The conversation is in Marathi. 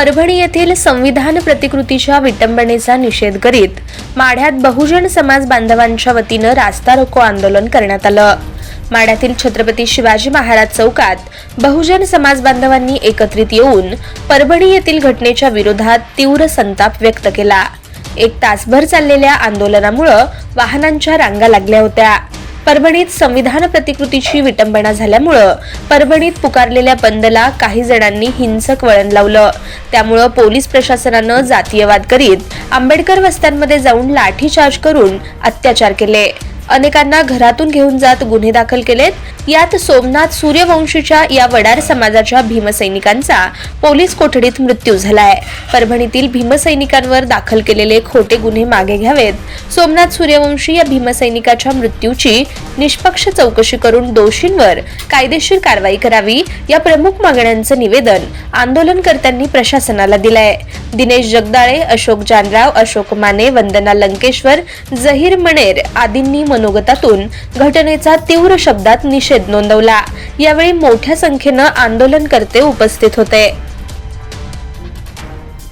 परभणी येथील संविधान प्रतिकृतीच्या विटंबनेचा निषेध करीत माढ्यात बहुजन समाज बांधवांच्या वतीनं रास्ता रोको आंदोलन करण्यात आलं. माढ्यातील छत्रपती शिवाजी महाराज चौकात बहुजन समाज बांधवांनी एकत्रित येऊन परभणी येथील घटनेच्या विरोधात तीव्र संताप व्यक्त केला. एक तासभर चाललेल्या आंदोलनामुळं वाहनांच्या रांगा लागल्या होत्या. परभणीत संविधान प्रतिकृतीची विटंबना झाल्यामुळं परभणीत पुकारलेल्या बंदला काही जणांनी हिंसक वळण लावलं. त्यामुळं पोलीस प्रशासनानं जातीयवाद करीत आंबेडकर वस्त्यांमध्ये जाऊन लाठीचार्ज करून अत्याचार केले. अनेकांना घरातून घेऊन जात गुन्हे दाखल केलेत. यात सोमनाथ सूर्यवंशीच्या या वडार समाजाच्या भीमसैनिकांचा पोलीस कोठडीत मृत्यू झालाय. परभणीतील भीमसैनिकांवर दाखल केलेले खोटे गुन्हे मागे घ्यावेत. सोमनाथ सूर्यवंशी या भीमसैनिकाच्या मृत्यूची निष्पक्ष चौकशी करून दोषींवर कायदेशीर कारवाई करावी या प्रमुख मागण्यांचं निवेदन आंदोलनकर्त्यांनी प्रशासनाला दिलंय. दिनेश जगदाळे अशोक जानराव अशोक माने वंदना लंकेश्वर जहीर मणेर आदींनी मनोगतातून घटनेचा तीव्र शब्दात निषेध नोंदवला. यावेळी मोठ्या संख्येनं आंदोलनकर्ते उपस्थित होते.